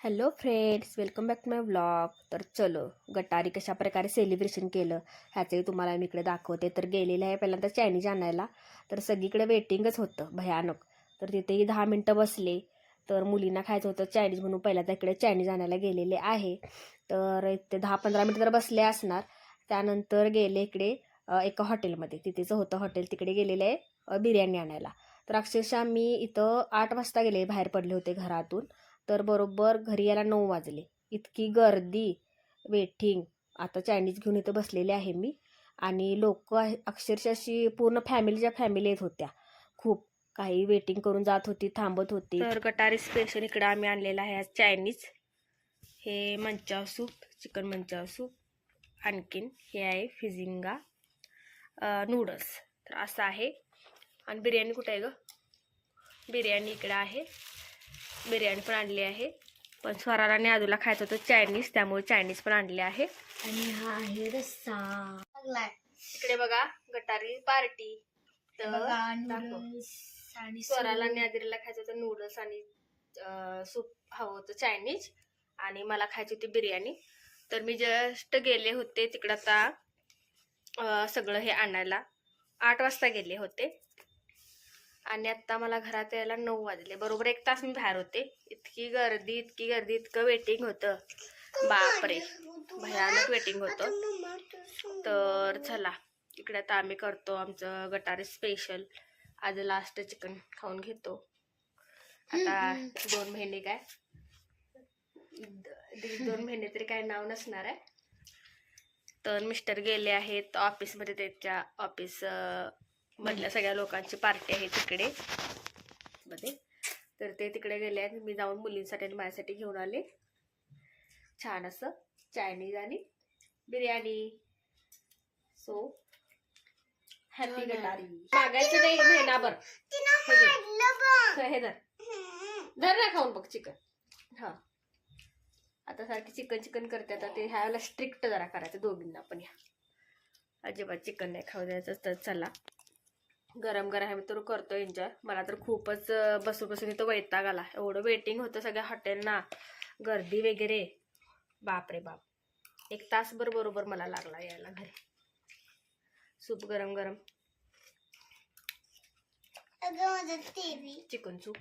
Hello friends welcome back to my vlog तर चलो गटारी कशा प्रकारे सेलिब्रेशन केलं ह्याचंही तुम्हाला मी इकडे दाखवते. तर गेलेलं आहे पहिल्यांदा चायनीज आणायला. तर सगळीकडे वेटिंगच होतं भयानक. तर तिथेही दहा मिनटं बसले. तर मुलींना खायचं होतं चायनीज म्हणून पहिल्यांदा इकडे चायनीज आणायला गेलेले आहे. तर इथे दहा पंधरा मिनटं तर बसले असणार. त्यानंतर गेले इकडे एका हॉटेलमध्ये. तिथेचं होतं हॉटेल. तिकडे गेलेले आहे बिर्याणी आणायला. तर अक्षरशः मी इथं आठ वाजता गेले बाहेर पडले होते घरातून. तर बरोबर घरी यायला नऊ वाजले. इतकी गर्दी वेटिंग आता चायनीज घेऊन इथं बसलेले आहे मी. आणि लोक अक्षरशः अशी पूर्ण फॅमिलीच्या फॅमिली येत होत्या. खूप काही वेटिंग करून जात होती थांबत होती. तर कटारी स्पेशल इकडं आम्ही आणलेला आहे आज चायनीज हे manchow soup chicken manchow soup. आणखीन हे आहे फिजिंगा नूडल्स तर असं आहे. आणि बिर्याणी कुठं आहे ग? बिर्याणी इकडं आहे. बिर्याणी पण आणली आहे. पण स्वराला आणि आदूला खायचं होतं चायनीज त्यामुळे चायनीज पण आणले आहे. आणि हा आहे रस्सा. इकडे बघा गटारी पार्टी. तर बघा दाखव. नूडल्स आणि स्वराला आणि आदिरला खायचं होतं नूडल्स आणि सूप हवं होतं चायनीज आणि मला खायची होती बिर्याणी. तर मी जस्ट गेले होते तिकडं आता सगळं हे आणायला. आठ वाजता गेले होते. आणि आत्ता मला घरात यायला नऊ वाजले. बरोबर एक तास मी बाहेर होते. इतकी गर्दी इतकी गर्दी इतकं वेटिंग होतं. बापरे. भयानक वेटिंग होतं. तर चला इकडे आता आम्ही करतो आमचं गटारी स्पेशल आज लास्ट चिकन खाऊन घेतो. आता दोन महिने काय? द- दीड दोन महिने तरी काय नाव नसणार आहे. तर मिस्टर गेले आहेत ऑफिसमध्ये त्याच्या ऑफिस मधल्या सगळ्या लोकांची पार्टी आहे तिकडे. मध्ये. तर ते तिकडे गेले आहेत. मी जाऊन मुलींसाठी आणि माझ्यासाठी घेऊन आले. छान असं. चायनीज आणि बिर्याणी. सो हॅपी गटारी. मागायचं नाही महिनाभर. हे. हे धर. धर ना खाऊन बघ चिकन. हा. आता सारखी चिकन चिकन करते. आता ते ह्याला स्ट्रिक्ट जरा करायचं. दोघींना पण या. अजिबात चिकन नाही खाऊ द्यायचं. तर चला. गरम गरम आहे मी तर करतो एन्जॉय मला तर खूपच बसून बसून इथं वैताग आला. एवढं वेटिंग होतं सगळ्या हॉटेलना. गर्दी वगैरे. बाप रे बाप. एक तासभर बरोबर मला लागला यायला घरी. सूप गरम गरम. Chicken soup.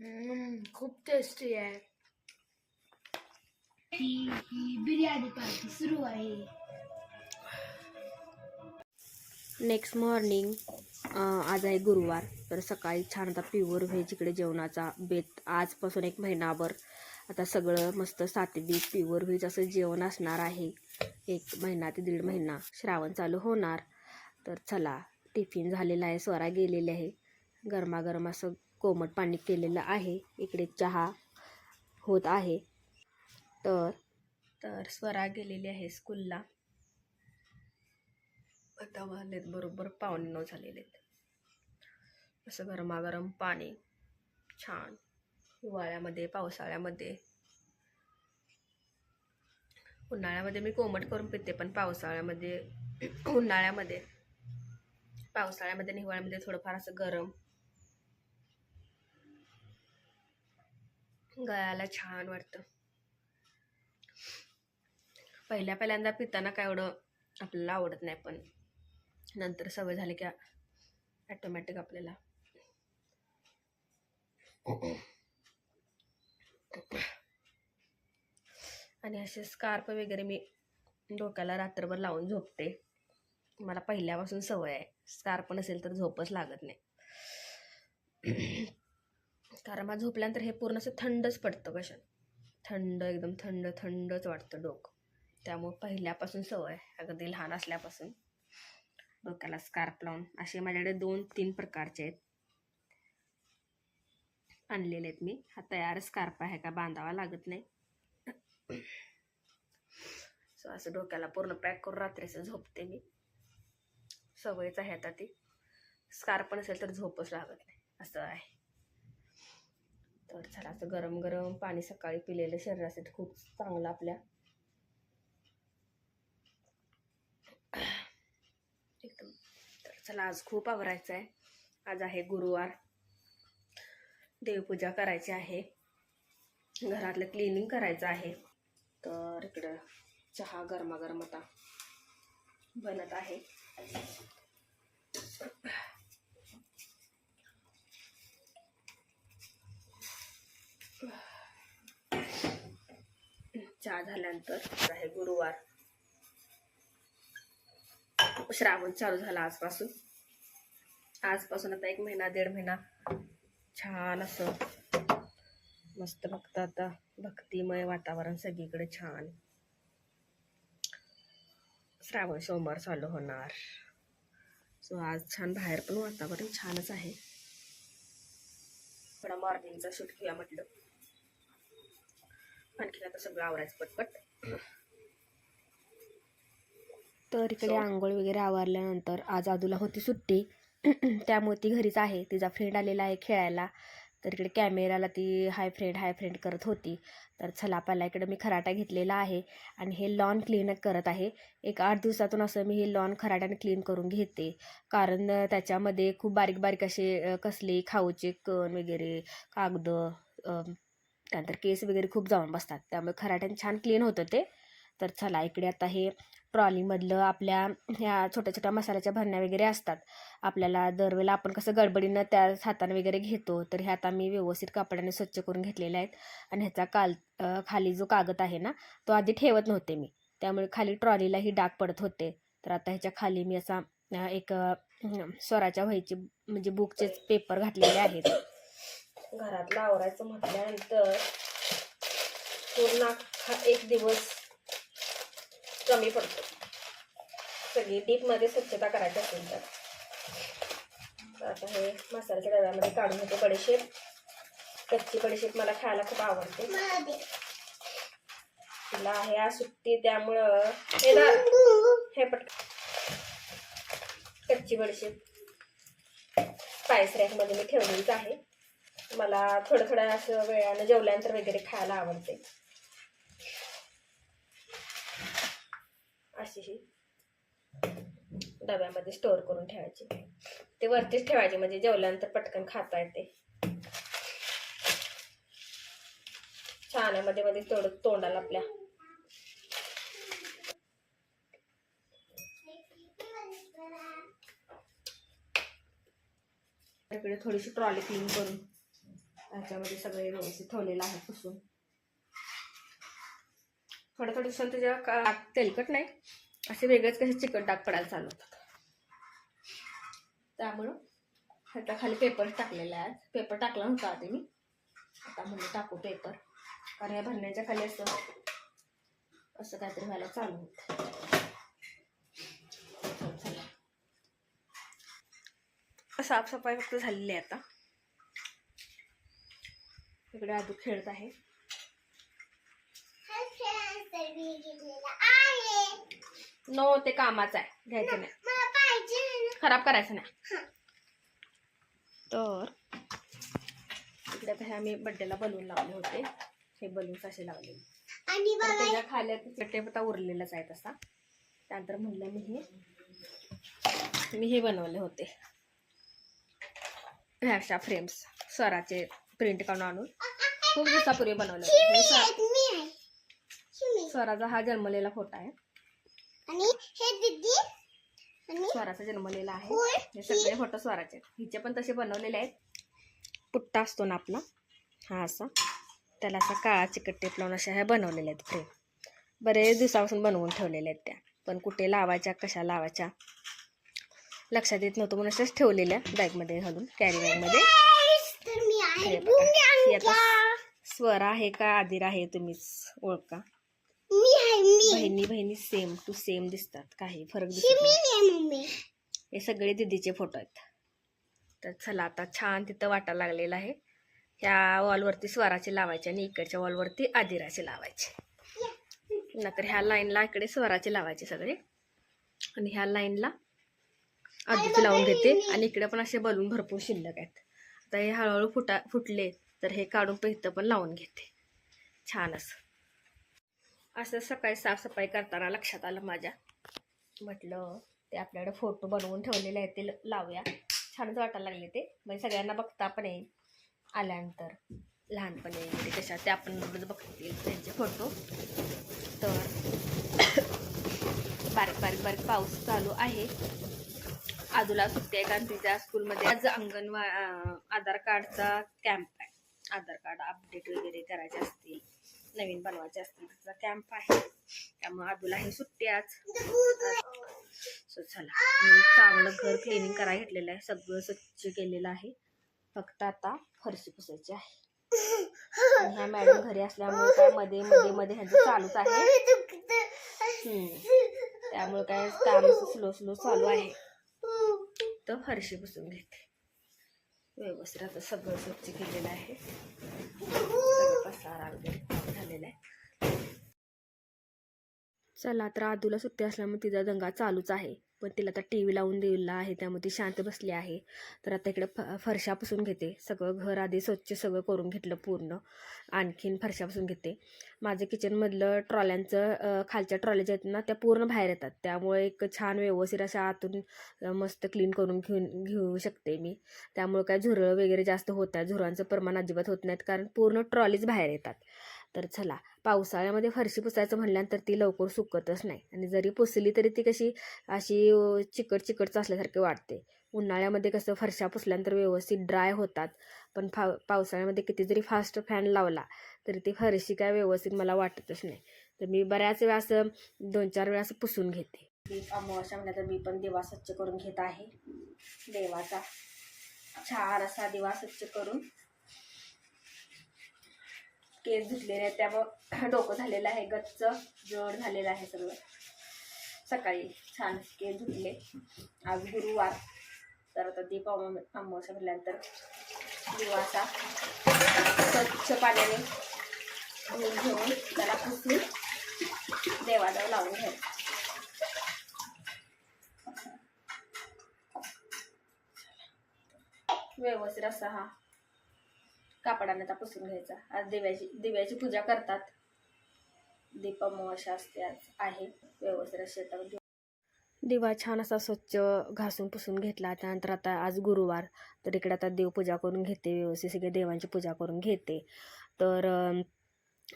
हम्म, खूप टेस्टी आहे. ही ही बिर्याणी पार्टी सुरू आहे. नेक्स्ट मॉर्निंग आज आहे गुरुवार. तर सकाळी छान आता प्युअर व्हेज इकडे जेवणाचा बेत. आजपासून एक महिनाभर आता सगळं मस्त सातवी प्युअर व्हेज असं जेवण असणार आहे. एक महिना ते दीड महिना श्रावण चालू होणार. तर चला टिफिन झालेला आहे स्वरा गेलेले आहे. गरमागरम असं कोमट पाणी केलेलं आहे. इकडे चहा होत आहे. तर तर स्वरा गेलेली आहे स्कूलला आता वाजलेत बरोबर पावणे नऊ झालेले आहेत. असं गरमागरम पाणी छान हिवाळ्यामध्ये पावसाळ्यामध्ये. उन्हाळ्यामध्ये मी कोमट करून पिते पण पावसाळ्यामध्ये उन्हाळ्यामध्ये पावसाळ्यामध्ये आणि हिवाळ्यामध्ये थोडंफार असं गरम. गळ्याला छान वाटतं. पहिल्या पहिल्यांदा पिताना काय एवढं आपल्याला आवडत नाही पण नंतर सवय झाली की ॲटोमॅटिक आपल्याला. आणि असे स्कार्प वगैरे मी डोक्याला रात्रभर लावून झोपते. मला पहिल्यापासून सवय आहे. स्कार्प नसेल तर झोपच लागत नाही. कारण मला झोपल्यानंतर हे पूर्ण असं थंडच पडतं कशा थंड एकदम थंड थंडच वाटतं डोकं. त्यामुळे पहिल्यापासून सवय आहे, अगदी लहान असल्यापासून. डोक्याला स्कार्प लावून. असे माझ्याकडे दोन तीन प्रकारचे आहेत. आणलेले आहेत मी. हा तयार स्कार्फ आहे का बांधावा लागत नाही. सो असं डोक्याला पूर्ण पॅक करून रात्रीचं झोपते मी. सवयच आहे आता ती. स्कार्प नसेल तर झोपच लागत नाही. असं आहे. तर चला असं गरम गरम पाणी सकाळी पिलेलं शरीरासाठी खूप चांगलं आपल्या एकदम तर चला आज खूप आवरायचं आहे आज आहे गुरुवार. देवपूजा करायची आहे. घरातलं क्लिनिंग करायचं आहे. तर इकडं चहा गरमागरम आता बनत आहे. चहा झाल्यानंतर आहे गुरुवार. श्रावण चालू झाला आजपासून. आजपासून आता एक महिना दीड महिना. छान असं. मस्त भक्त आता भक्तिमय वातावरण सगळीकडे छान. श्रावण सोमवार चालू होणार. सो आज छान बाहेर पण वातावरण छानच आहे. थोडा मॉर्निंगचा शूट घेऊया म्हटलं. आणखीन आता सगळं आवरायचं पटपट. तर इकडे आंघोळ वगैरे आवरल्यानंतर आज आदूला होती सुट्टी. त्यामुळे ती घरीच आहे. तिचा फ्रेंड आलेला आहे खेळायला. तर इकडे कॅमेराला ती हाय फ्रेंड हाय फ्रेंड करत होती. तर चला पहिला इकडे मी खराटा घेतलेला आहे आणि हे लॉन क्लीन करत आहे. एक आठ दिवसातून असं मी हे लॉन खराट्याने क्लीन करून घेते. कारण त्याच्यामध्ये खूप बारीक बारीक असे कसले खाऊचे कण वगैरे कागद त्यानंतर केस वगैरे खूप जाऊन बसतात. त्यामुळे खराट्याने छान क्लीन होतं ते. तर चला इकडे आता हे ट्रॉलीमधलं आपल्या ह्या छोट्या छोट्या मसाल्याच्या भरण्या वगैरे असतात. आपल्याला दरवेळेला आपण कसं गडबडीनं त्या हाताने वगैरे घेतो तर हे आता मी व्यवस्थित कापडाने स्वच्छ करून घेतलेले आहेत. आणि ह्याचा काल खाली जो कागद आहे ना तो आधी ठेवत नव्हते मी. त्यामुळे खाली ट्रॉलीलाही डाग पडत होते. तर आता ह्याच्या खाली मी असा एक स्वराच्या व्हायची म्हणजे बुकचेच पेपर घातलेले आहेत. घरातलं आवरायचं म्हटल्यानंतर पूर्ण एक दिवस कमी पडतो. सगळी डीपमध्ये स्वच्छता करायची असेल तर. आता हे मसाल्याच्या डब्यामध्ये काढून घेतो बडीशेप कच्ची बडीशेप मला खायला खूप आवडते. तिला आहे आज सुट्टी त्यामुळं हे ना हे पट कच्ची बडीशेप स्पायस रॅकमध्ये मी ठेवलेलीच आहे. मला थोडं थोडं असं वेळानं जेवल्यानंतर वगैरे खायला आवडते. अशी ही डब्यामध्ये स्टोअर करून ठेवायची. ते वरतीच ठेवायचे म्हणजे जेवल्यानंतर पटकन खाता येते. छान आहे मध्ये मध्ये थोडं तोंडाला आपल्या. इकडे थोडीशी ट्रॉली क्लीन करून त्याच्यामध्ये सगळे व्यवस्थित ठेवलेलं आहे पुसून. थोडं थोडं दिवसांत का तेलकट नाही असे वेगळेच कसे चिकट डाग पडायला चालू होतात. त्यामुळं आता खाली पेपर टाकलेला आहे पेपर टाकला नव्हता आधी मी. आता म्हणजे टाकू पेपर कारण या भरण्याच्या खाली असं असं काहीतरी व्हायला चालू होतं. चला. साफसफाई फक्त झालेली आहे आता. इकडे आदू खेळत आहे. नो ते कामाचं आहे. घ्यायचं नाही. खराब करायचं नाही. तर इकडे आता हे आम्ही बड्डेला बलून लावले होते. हे बलून्स असे लावले. त्याच्याखाली चट्टे पत्ता उरलेलाच आहे तसा. त्यानंतर म्हणलं मी हे मी हे बनवले होते. ह्या अशा फ्रेम्स स्वराचे प्रिंट काढून आणून. खूप दिवसापूर्वी बनवले होते. स्व- स्वराचा हा जन्मलेला फोटो आहे. आणि हे दीदी स्वराचा जन्मलेला आहे. हे सगळे फोटो स्वराचे. हिचे पण तसे बनवलेले आहेत. पुट्टा असतो ना आपला हा असा. त्याला असा काळा चिकट टेप लावून अशा ह्या बनवलेल्या आहेत फ्रेम बरेच दिवसापासून बनवून ठेवलेल्या आहेत त्या. पण कुठे लावायच्या कशा लावायच्या लक्षात येत नव्हतं म्हणून अशाच ठेवलेल्या बॅगमध्ये घालून कॅरी बॅगमध्ये स्वर आहे का आदिर आहे तुम्हीच ओळखा. बहिणी बहिणी सेम टू सेम दिसतात. काही फरक ही दिसत नाही. हे सगळे दीदीचे फोटो आहेत. तर चला आता छान तिथं वाटायला लागलेलं आहे. ह्या वॉलवरती स्वराचे लावायचे आणि इकडच्या वॉलवरती आदिराचे लावायचे. नंतर ह्या लाईनला इकडे स्वराचे लावायचे सगळे. आणि ह्या लाईनला आधीचे लावून घेते. आणि इकडे पण असे बलून भरपूर शिल्लक आहेत. आता हे हळूहळू फुटा फुटले तर हे काढून पण इथं पण लावून घेते. छान असं. असं सकाळी साफसफाई करताना लक्षात आलं माझ्या. म्हटलं ते आपल्याकडे फोटो बनवून ठेवलेले आहेत ते ल- लावूया. छानच वाटायला लागले ते. म्हणजे सगळ्यांना बघता पण येईल. आल्यानंतर लहानपणी वगैरे कशा ते आपण रोज बघतील त्यांचे फोटो तर बारीक बारीक बारीक पाऊस चालू आहे. आजूला सुट्टी आहे कारण तिच्या स्कूलमध्ये आज अंगणवा आधार कार्डचा कॅम्प आहे. आधार कार्ड अपडेट वगैरे करायचे असतील. नवीन बनवायचे असतील त्याचा कॅम्प आहे. त्यामुळे आजूला हे सुट्टी आज सो चला मी चांगलं घर क्लिनिंग करायला घेतलेलं आहे. सगळं स्वच्छ केलेलं आहे. फक्त आता फरशी पुसायची आहे. आणि ह्या मॅडम घरी असल्यामुळे काय मध्ये मध्ये मध्ये ह्यांचं चालूच आहे. त्यामुळे काय काम स्लो स्लो चालू आहे. तर फरशी पुसून घेते. व्यवस्थित आता सगळं स्वच्छ केलेलं आहे सगळं पसारा वगैरे झालेला आहे चला तर आदूला सुट्टी असल्यामुळे तिचा दंगा चालूच आहे. पण तिला आता टी व्ही लावून दिला आहे त्यामुळे ती शांत बसली आहे. तर आता इकडे फ फरशापासून घेते. सगळं घर आधी स्वच्छ सगळं करून घेतलं पूर्ण. आणखीन फरशापासून घेते. माझं किचनमधलं ट्रॉल्यांचं खालच्या ट्रॉल्या ज्या आहेत ना त्या पूर्ण बाहेर येतात. त्यामुळे एक छान व्यवस्थित अशा आतून मस्त क्लीन करून घेऊन घेऊ शकते मी. त्यामुळे काय झुरळ वगैरे जास्त होत नाही. झुरळांचं प्रमाण अजिबात होत नाहीत. कारण पूर्ण ट्रॉलीज बाहेर येतात. तर चला पावसाळ्यामध्ये फरशी पुसायचं म्हणल्यानंतर ती लवकर सुकतच नाही आणि जरी पुसली तरी ती कशी अशी चिकट चिकट चिकटच वाटते उन्हाळ्यामध्ये कसं फरशा पुसल्यानंतर व्यवस्थित ड्राय होतात पण फा पावसाळ्यामध्ये किती जरी फास्ट फॅन लावला तरी ती फरशी काय व्यवस्थित मला वाटतच नाही. तर मी बऱ्याच वेळा असं दोन चार वेळा असं पुसून घेते. अमावस्या म्हणलं तर मी पण दिवा स्वच्छ करून घेत आहे. देवाचा छान असा दिवा स्वच्छ करून केस धुतलेले आहेत त्यामुळं डोकं झालेलं आहे गच्च जड झालेलं आहे सगळं. सकाळी छान केस धुतले. आज गुरुवार तर आता दीप अमावस्या म्हटल्यानंतर दिवासा स्वच्छ पाण्याने धुवून घेऊन त्याला पुसून देवाजवळ लावून घ्यायचं. व्यवस्थित असा हा कापडाने आता पुसून घ्यायचा. आज दिव्याची दिव्याची पूजा करतात. दीप असते आज आहे. व्यवस्थित अशी दिवा छान असा स्वच्छ घासून पुसून घेतला. त्यानंतर आता आज गुरुवार. तर इकडे आता देवपूजा करून घेते व्यवस्थित सगळे देवांची पूजा करून घेते. तर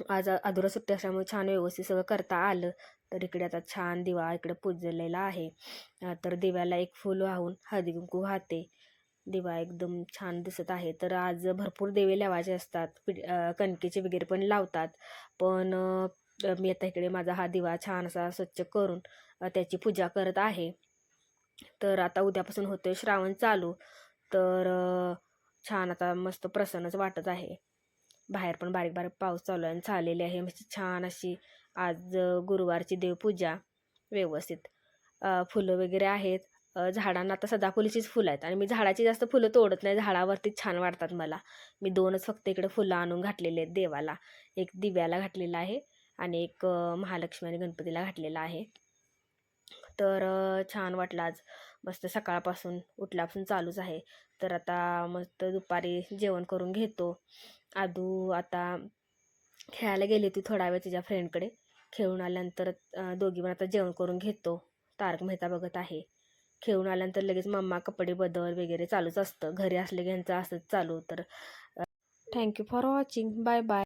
आज अधुरा सुट्टी असल्यामुळे छान व्यवस्थित सगळं करता आलं. तर इकडे आता छान दिवा इकडे पुजलेला आहे. तर दिव्याला एक फूल वाहून हळदी कुंकू वाहते. दिवा एकदम छान दिसत आहे. तर आज भरपूर देवे लावायचे असतात. पिठ कणकेचे वगैरे पण लावतात. पण मी आता इकडे माझा हा दिवा छान असा स्वच्छ करून त्याची पूजा करत आहे. तर आता उद्यापासून होते श्रावण चालू. तर छान आता मस्त प्रसन्नच वाटत आहे. बाहेर पण बारीक बारीक पाऊस चालू आहे आणि आहे. मस्त छान अशी आज गुरुवारची देवपूजा व्यवस्थित फुलं वगैरे आहेत. झाडांना आता सदाफुलीचीच फुलं आहेत आणि मी झाडाची जास्त फुलं तोडत नाही झाडावरतीच छान वाटतात मला. मी दोनच फक्त इकडे फुलं आणून घातलेले आहेत देवाला. एक दिव्याला घातलेला आहे आणि एक महालक्ष्मी आणि गणपतीला घातलेला आहे. तर छान वाटलं आज. मस्त सकाळपासून उठल्यापासून चालूच आहे. तर आता मस्त दुपारी जेवण करून घेतो. आदू आता खेळायला गेली होती थोडा वेळ तिच्या फ्रेंडकडे खेळून आल्यानंतर दोघी पण आता जेवण करून घेतो. तारक मेहता बघत आहे. खेळून आल्यानंतर लगेच मम्मा कपडे बदल वगैरे चालूच असतं. घरी असले की असंच चालू तर thank you for watching bye bye